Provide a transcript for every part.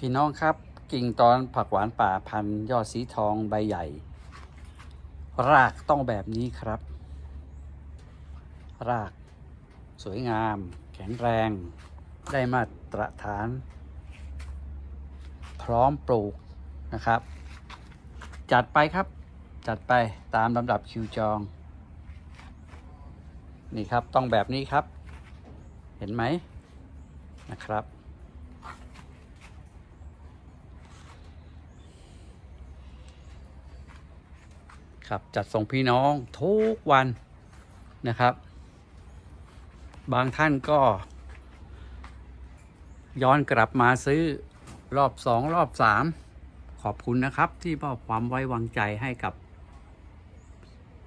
พี่น้องครับ กิ่งตอนผักหวานป่าพันยอดสีทองใบใหญ่ รากต้องแบบนี้ครับ รากสวยงาม แข็งแรง ได้มาตรฐาน พร้อมปลูกนะครับ จัดไปครับ จัดไปตามลำดับคิวจอง นี่ครับต้องแบบนี้ครับ เห็นไหมนะครับ ครับจัดส่งพี่น้องทุกวันนะครับ บางท่านก็ ย้อนกลับมาซื้อรอบสองรอบสามขอบคุณนะครับ ที่มอบความไว้วางใจให้กับ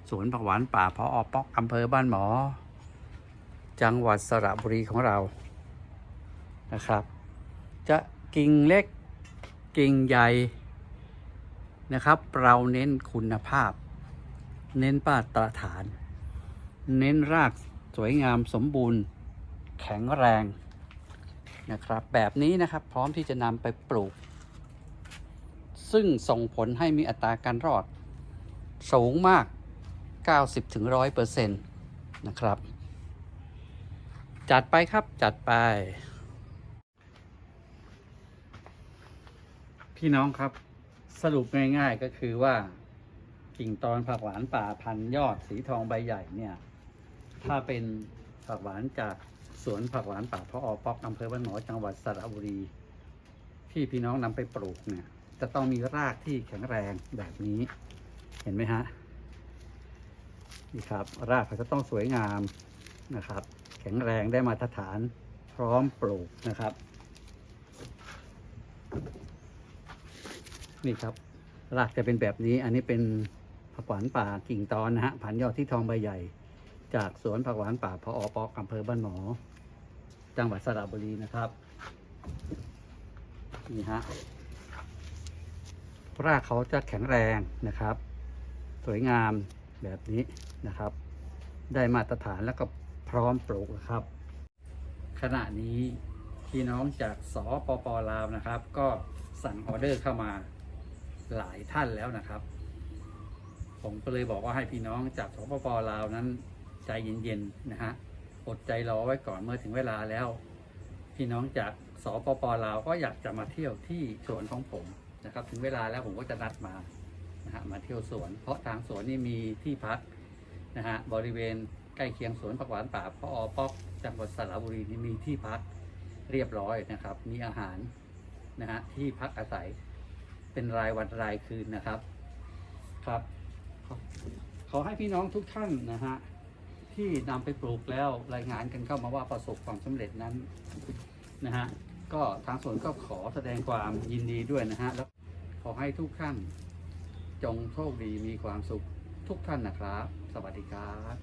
สวนผักหวานป่าพออปอกอำเภอบ้านหมอ จังหวัดสระบุรีของเรานะครับ จะกิ่งเล็กกิ่งใหญ่นะครับ เราเน้นคุณภาพ เน้นมาตรฐาน เน้นรากสวยงามสมบูรณ์ แข็งแรงนะครับ แบบนี้นะครับพร้อมที่จะนำไปปลูก ซึ่งส่งผลให้มีอัตราการรอด สูงมาก 90-100%นะครับ จัดไปครับจัดไป พี่น้องครับสรุปง่ายๆก็คือว่า กิ่งตอนผักหวานป่าพันยอดสีทองใบใหญ่เนี่ย ถ้าเป็นผักหวานจากสวนผักหวานป่าพออปอกอำเภอบ้านหมอจังหวัดสระบุรี ที่พี่น้องนำไปปลูกเนี่ย จะต้องมีรากที่แข็งแรงแบบนี้ เห็นไหมฮะนี่ครับ รากเขาจะต้องสวยงามนะครับ แข็งแรงได้มาตรฐานพร้อมปลูกนะครับ นี่ครับ รากจะเป็นแบบนี้อันนี้เป็น ผักหวานป่ากิ่งตอนนะฮะพันยอดที่ทองใบใหญ่ จากสวนผักหวานป่าพออปอกอำเภอบ้านหมอ จังหวัดสระบุรีนะครับนี่ฮะรากเขาจะแข็งแรงนะครับ สวยงามแบบนี้นะครับ ได้มาตรฐานแล้วก็พร้อมปลูกนะครับ ขณะนี้พี่น้องจากสปปลาวนะครับ ก็สั่งออเดอร์เข้ามาหลายท่านแล้วนะครับ ผมก็เลยบอกว่าให้พี่น้องจากสปปลาวนั้นใจเย็นๆนะฮะอดใจรอไว้ก่อนเมื่อถึงเวลาแล้ว พี่น้องจากสปปลาวก็อยากจะมาเที่ยวที่สวนของผมนะครับ ถึงเวลาแล้วผมก็จะนัดมานะฮะมาเที่ยวสวน เพราะทางสวนนี่มีที่พักนะฮะบริเวณใกล้เคียงสวนผักหวานป่าพออป๊อกจังหวัดสระบุรีนี่มีที่พักเรียบร้อยนะครับ มีอาหารนะฮะที่พักอาศัยเป็นรายวันรายคืนนะครับครับ ขอให้พี่น้องทุกท่านนะฮะที่นำไปปลูกแล้วรายงานกันเข้ามาว่าประสบความสำเร็จนั้นนะฮะก็ทางสวนก็ขอแสดงความยินดีด้วยนะฮะแล้วขอให้ทุกท่านจงโชคดีมีความสุขทุกท่านนะครับ สวัสดีครับ